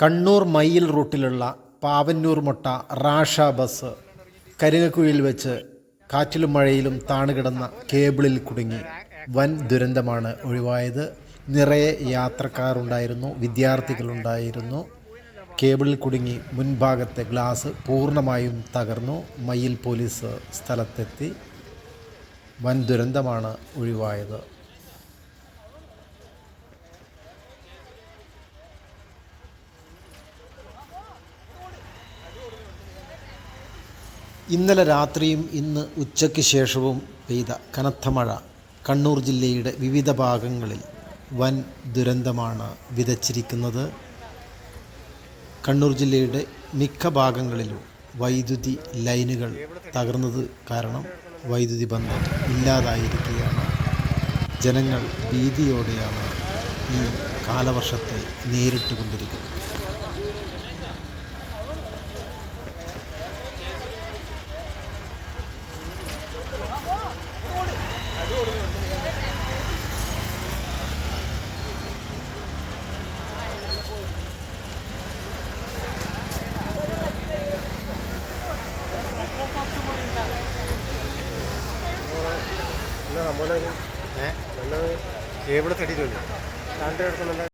കണ്ണൂർ മയിൽ റൂട്ടിലുള്ള പാവന്നൂർ മുട്ട റാഷ ബസ് കരിങ്ങക്കുഴിയിൽ വെച്ച് കാറ്റിലും മഴയിലും താണുകിടന്ന കേബിളിൽ കുടുങ്ങി. വൻ ദുരന്തമാണ് ഒഴിവായത്. നിറയെ യാത്രക്കാരുണ്ടായിരുന്നു വിദ്യാർത്ഥികളുണ്ടായിരുന്നു. കേബിളിൽ കുടുങ്ങി മുൻഭാഗത്തെ ഗ്ലാസ് പൂർണമായും തകർന്നു. മയിൽ പോലീസ് സ്ഥലത്തെത്തി. വൻ ദുരന്തമാണ് ഒഴിവായത്. ഇന്നലെ രാത്രിയും ഇന്ന് ഉച്ചയ്ക്ക് ശേഷവും പെയ്ത കനത്ത മഴ. കണ്ണൂർ ജില്ലയുടെ വിവിധ ഭാഗങ്ങളിൽ വൻ ദുരന്തമാണ് വിതച്ചിരിക്കുന്നത്. കണ്ണൂർ ജില്ലയുടെ മിക്ക ഭാഗങ്ങളിലും വൈദ്യുതി ലൈനുകൾ തകർന്നത് കാരണം വൈദ്യുതി ബന്ധം ഇല്ലാതായിരിക്കുകയാണ്. ജനങ്ങൾ ഭീതിയോടെയാണ് ഈ കാലവർഷത്തെ നേരിട്ട് കേബിൾ തട്ടിയിട്ടുണ്ട് കറണ്ട് കിടക്കുന്നുണ്ട്